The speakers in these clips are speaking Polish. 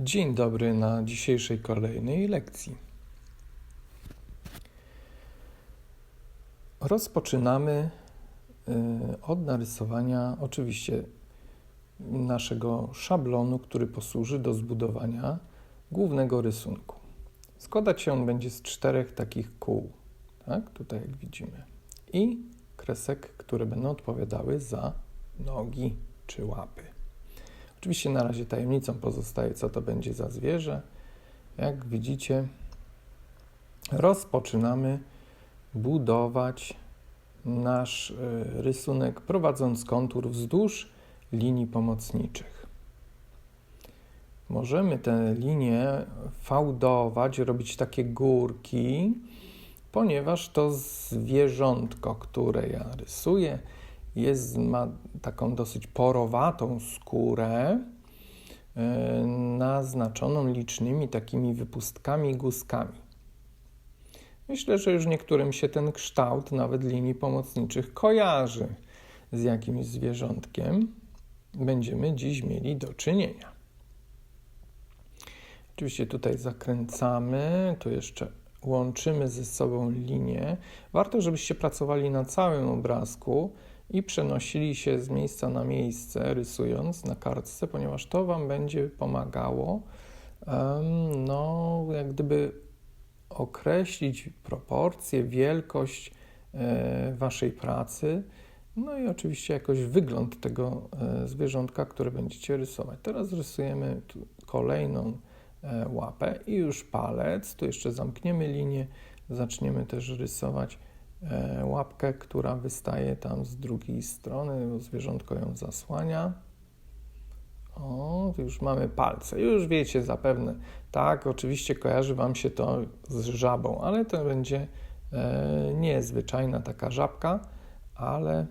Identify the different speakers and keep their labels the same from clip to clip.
Speaker 1: Dzień dobry na dzisiejszej kolejnej lekcji. Rozpoczynamy y, od narysowania oczywiście naszego szablonu, który posłuży do zbudowania głównego rysunku. Składać się on będzie z czterech takich kół, tak? tutaj jak widzimy, i kresek, które będą odpowiadały za nogi czy łapy. Oczywiście na razie tajemnicą pozostaje, co to będzie za zwierzę. Jak widzicie, rozpoczynamy budować nasz y, rysunek, prowadząc kontur wzdłuż linii pomocniczych. Możemy te linie fałdować, robić takie górki, ponieważ to zwierzątko, które ja rysuję, jest, ma taką dosyć porowatą skórę, e, naznaczoną licznymi takimi wypustkami, guzkami. Myślę, że już niektórym się ten kształt nawet linii pomocniczych kojarzy z jakimś zwierzątkiem. Będziemy dziś mieli do czynienia. Oczywiście tutaj zakręcamy, tu jeszcze łączymy ze sobą linie. Warto, żebyście pracowali na całym obrazku, i przenosili się z miejsca na miejsce, rysując na kartce, ponieważ to Wam będzie pomagało, no, jak gdyby określić proporcje, wielkość e, Waszej pracy, no i oczywiście jakoś wygląd tego e, zwierzątka, które będziecie rysować. Teraz rysujemy kolejną e, łapę i już palec. Tu jeszcze zamkniemy linię, zaczniemy też rysować łapkę, która wystaje tam z drugiej strony, bo zwierzątko ją zasłania. O, już mamy palce. Już wiecie zapewne. Tak, oczywiście kojarzy Wam się to z żabą, ale to będzie e, niezwyczajna taka żabka, ale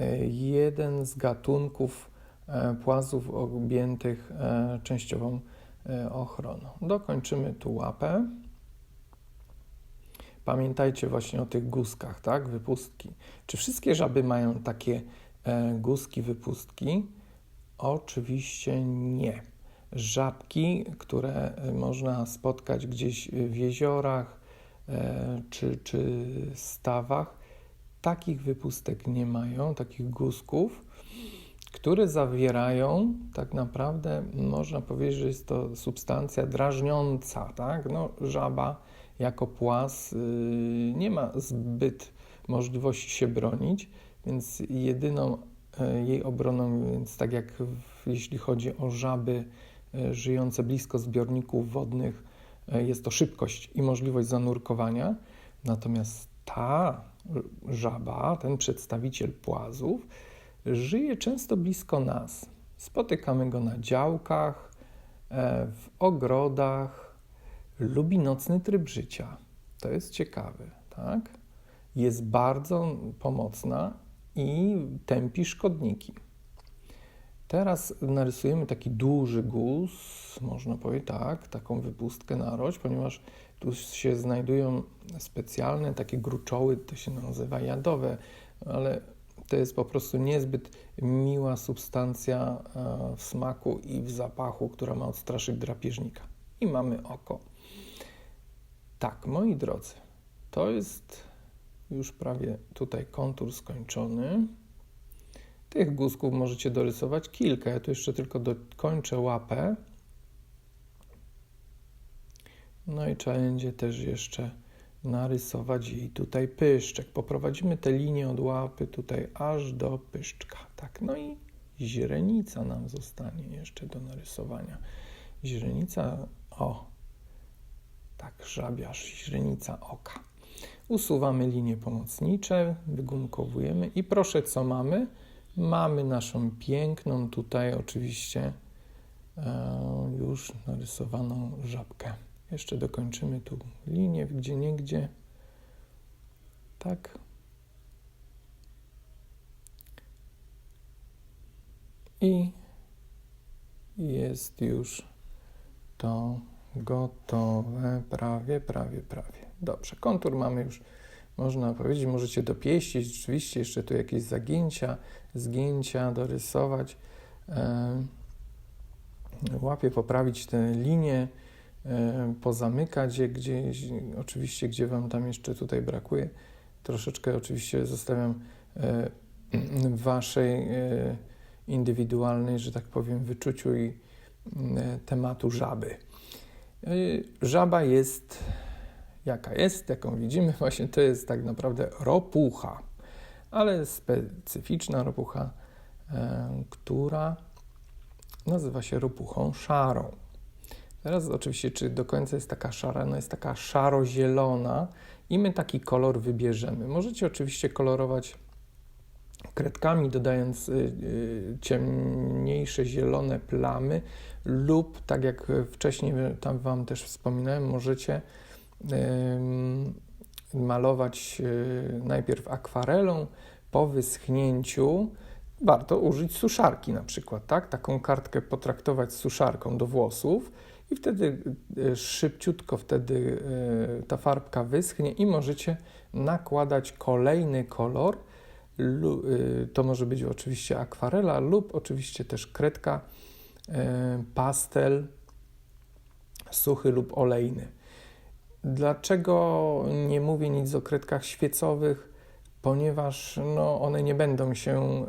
Speaker 1: e, jeden z gatunków e, płazów objętych e, częściową e, ochroną. Dokończymy tu łapę. Pamiętajcie właśnie o tych guzkach, tak? Wypustki. Czy wszystkie żaby mają takie e, wypustki? Oczywiście nie. Żabki, które e, można spotkać gdzieś w jeziorach e, czy, czy stawach, takich wypustek nie mają, takich guzków, które zawierają tak naprawdę, można powiedzieć, że jest to substancja drażniąca, tak? No, żaba jako płas y, nie ma zbyt możliwości się bronić, więc jedyną e, jej obroną, więc tak jak w, jeśli chodzi o żaby e, żyjące blisko zbiorników wodnych, e, jest to szybkość i możliwość zanurkowania. Natomiast ta żaba, ten przedstawiciel płazów, żyje często blisko nas. Spotykamy go na działkach, w ogrodach, lubi nocny tryb życia. To jest ciekawe, tak? Jest bardzo pomocna i tępi szkodniki. Teraz narysujemy taki duży guz, można powiedzieć tak, taką wypustkę narość, ponieważ tu się znajdują specjalne takie gruczoły, to się nazywa jadowe, ale to jest po prostu niezbyt miła substancja e, w smaku i w zapachu, która ma odstraszyć drapieżnika. I mamy oko. Tak, moi drodzy, to jest już prawie tutaj kontur skończony. Tych guzków możecie dorysować kilka. Ja tu jeszcze tylko dokończę łapę. No i trzeba będzie też jeszcze narysować jej tutaj pyszczek. Poprowadzimy tę linię od łapy tutaj aż do pyszczka. Tak, no i źrenica nam zostanie jeszcze do narysowania. Źrenica, o, tak, żabiarz, źrenica oka. Usuwamy linie pomocnicze, wygunkowujemy i proszę, co mamy? Mamy naszą piękną tutaj oczywiście e, już narysowaną żabkę. Jeszcze dokończymy tu linię gdzie niegdzie. Tak. I jest już to Gotowe, prawie, prawie, prawie. Dobrze, kontur mamy już, można powiedzieć, możecie dopieścić, rzeczywiście jeszcze tu jakieś zagięcia, zgięcia dorysować. łapie, poprawić te linie, e, pozamykać je gdzieś, oczywiście gdzie Wam tam jeszcze tutaj brakuje. Troszeczkę oczywiście zostawiam e, Waszej e, indywidualnej, że tak powiem, wyczuciu i tematu żaby. Żaba jest jaka jest, jaką widzimy, właśnie to jest tak naprawdę ropucha, ale specyficzna ropucha, która nazywa się ropuchą szarą. Teraz oczywiście, czy do końca jest taka szara? No jest taka szaro-zielona i my taki kolor wybierzemy. Możecie oczywiście kolorować kredkami, dodając y, y, ciemniejsze zielone plamy lub, tak jak wcześniej tam Wam też wspominałem, możecie malować y, najpierw akwarelą, po wyschnięciu warto użyć suszarki na przykład, tak? Taką kartkę potraktować suszarką do włosów i wtedy szybciutko wtedy ta farbka wyschnie i możecie nakładać kolejny kolor. E, to może być oczywiście akwarela lub oczywiście też kredka, pastel suchy lub olejny. Dlaczego nie mówię nic o kredkach świecowych? ponieważ no, one nie będą się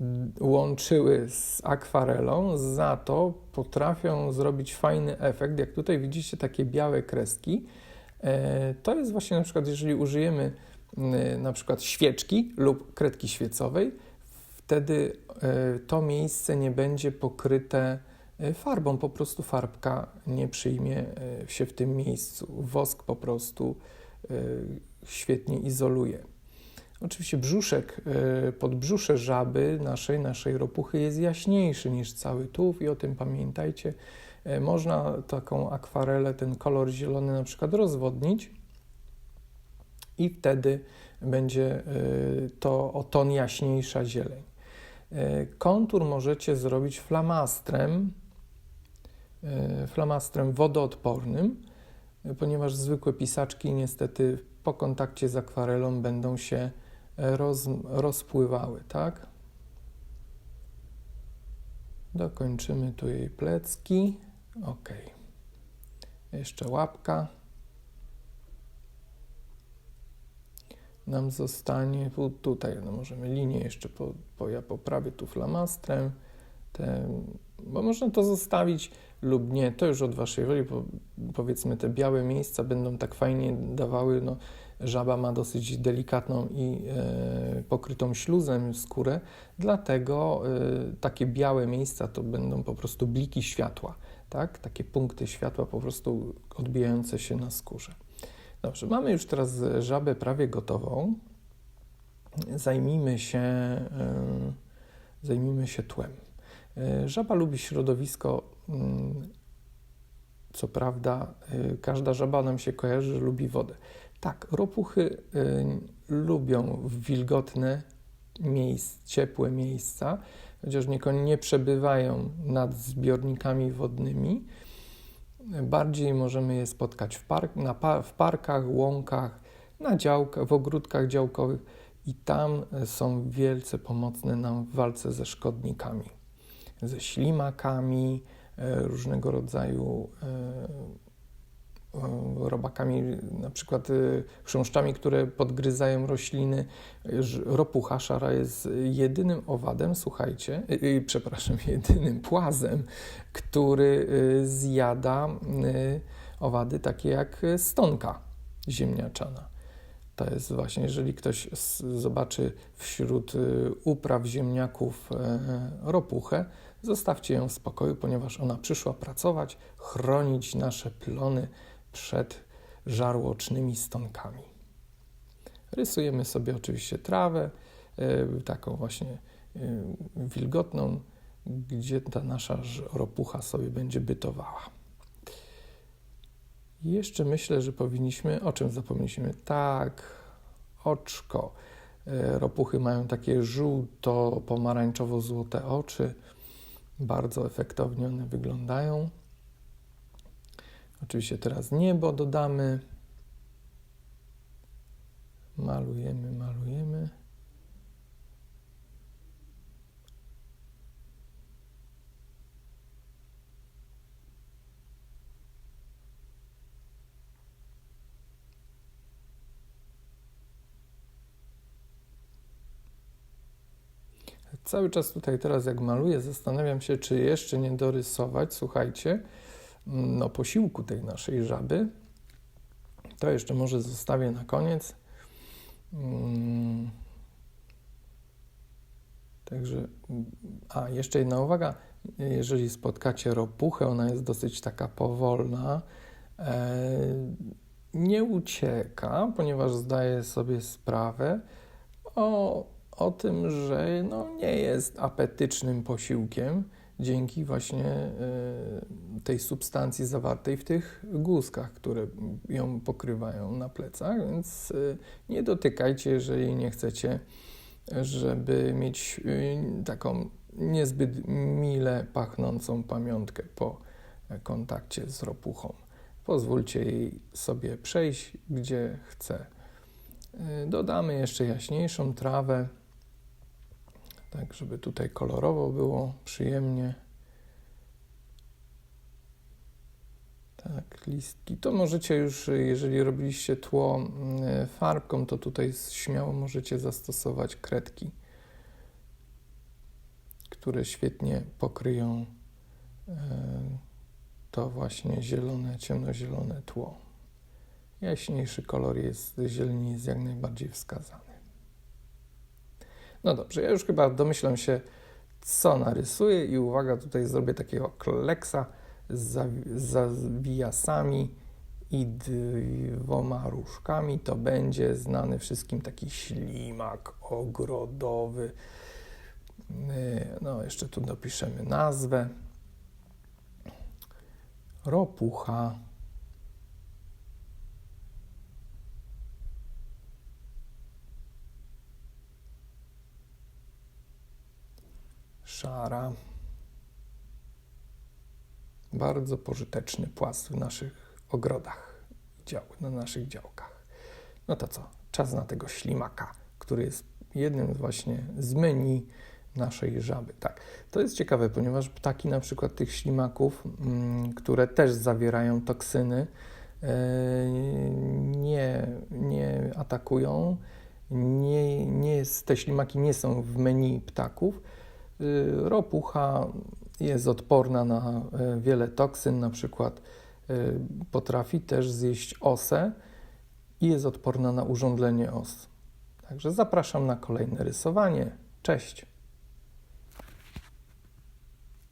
Speaker 1: y, łączyły z akwarelą, za to potrafią zrobić fajny efekt. Jak tutaj widzicie takie białe kreski, y, to jest właśnie na przykład, jeżeli użyjemy y, na przykład świeczki lub kredki świecowej, wtedy to miejsce nie będzie pokryte farbą, po prostu farbka nie przyjmie się w tym miejscu. Wosk po prostu świetnie izoluje. Oczywiście brzuszek, podbrzusze żaby naszej, naszej ropuchy jest jaśniejszy niż cały tułów i o tym pamiętajcie. Można taką akwarelę, ten kolor zielony na przykład rozwodnić i wtedy będzie e, to o ton jaśniejsza zieleń. Kontur możecie zrobić flamastrem, flamastrem wodoodpornym, ponieważ zwykłe pisaczki niestety po kontakcie z akwarelą będą się roz, rozpływały, tak? Dokończymy tu jej plecki. Ok. Jeszcze łapka. Nam zostanie tutaj, no możemy linię jeszcze, po, po, ja poprawię tu flamastrem, te, bo można to zostawić lub nie, to już od Waszej woli, bo powiedzmy te białe miejsca będą tak fajnie dawały, no Żaba ma dosyć delikatną i e, pokrytą śluzem skórę, dlatego e, takie białe miejsca to będą po prostu bliki światła, tak? takie punkty światła po prostu odbijające się na skórze. Dobrze, mamy już teraz żabę prawie gotową. Zajmijmy się, e, zajmijmy się tłem. Żaba lubi środowisko mm, co prawda, każda żaba nam się kojarzy, lubi wodę. Tak, ropuchy lubią wilgotne ciepłe miejsca, chociaż niekoniecznie nie przebywają nad zbiornikami wodnymi. Bardziej możemy je spotkać w, park, na, w parkach, łąkach, na działkach, w ogródkach działkowych i tam są wielce pomocne nam w walce ze szkodnikami, ze ślimakami, e, różnego rodzaju e, E, robakami, na przykład e, chrząszczami, które podgryzają rośliny. Ropucha szara jest jedynym owadem, słuchajcie, yy, przepraszam, jedynym płazem, który zjada owady takie jak stonka ziemniaczana. To jest właśnie, jeżeli ktoś zobaczy wśród upraw ziemniaków ropuchę, zostawcie ją w spokoju, ponieważ ona przyszła pracować, chronić nasze plony przed żarłocznymi stonkami. Rysujemy sobie oczywiście trawę, e, taką właśnie e, wilgotną, gdzie ta nasza ropucha sobie będzie bytowała. Jeszcze myślę, że powinniśmy, o czym zapomnieliśmy? Tak, oczko. E, ropuchy mają takie żółto-pomarańczowo-złote oczy. Bardzo efektownie one wyglądają. Oczywiście teraz niebo dodamy. Malujemy, malujemy. Cały czas tutaj teraz jak maluję, zastanawiam się, czy jeszcze nie dorysować. Słuchajcie, no posiłku tej naszej żaby. To jeszcze może zostawię na koniec. Mm. Także, a jeszcze jedna uwaga, jeżeli spotkacie ropuchę, ona jest dosyć taka powolna, e, nie ucieka, ponieważ zdaje sobie sprawę o, o tym, że no, nie jest apetycznym posiłkiem dzięki właśnie y, tej substancji zawartej w tych guzkach, które ją pokrywają na plecach, więc y, nie dotykajcie, jeżeli nie chcecie, żeby mieć y, taką niezbyt mile pachnącą pamiątkę po kontakcie z ropuchą. Pozwólcie jej sobie przejść, gdzie chce. Dodamy jeszcze jaśniejszą trawę tak żeby tutaj kolorowo było przyjemnie. Tak, listki. To możecie już, jeżeli robiliście tło mm, farbką, to tutaj śmiało możecie zastosować kredki, które świetnie pokryją e, to właśnie zielone, ciemnozielone tło. Jaśniejszy kolor jest, zieleni jest jak najbardziej wskazany. No dobrze, ja już chyba domyślam się, co narysuję i uwaga, tutaj zrobię takiego kleksa z zawijasami i dwoma różkami. To będzie znany wszystkim taki ślimak ogrodowy. No, jeszcze tu dopiszemy nazwę. Ropucha. Szara. Bardzo pożyteczny płas w naszych ogrodach, dział, na naszych działkach. No to co? Czas na tego ślimaka, który jest jednym właśnie z menu naszej żaby. Tak, to jest ciekawe, ponieważ ptaki na przykład tych ślimaków, mm, które też zawierają toksyny, e, nie, nie atakują, nie, nie te ślimaki nie są w menu ptaków, ropucha jest odporna na y, wiele toksyn, na przykład y, potrafi też zjeść osę i jest odporna na urządlenie os. Także zapraszam na kolejne rysowanie. Cześć!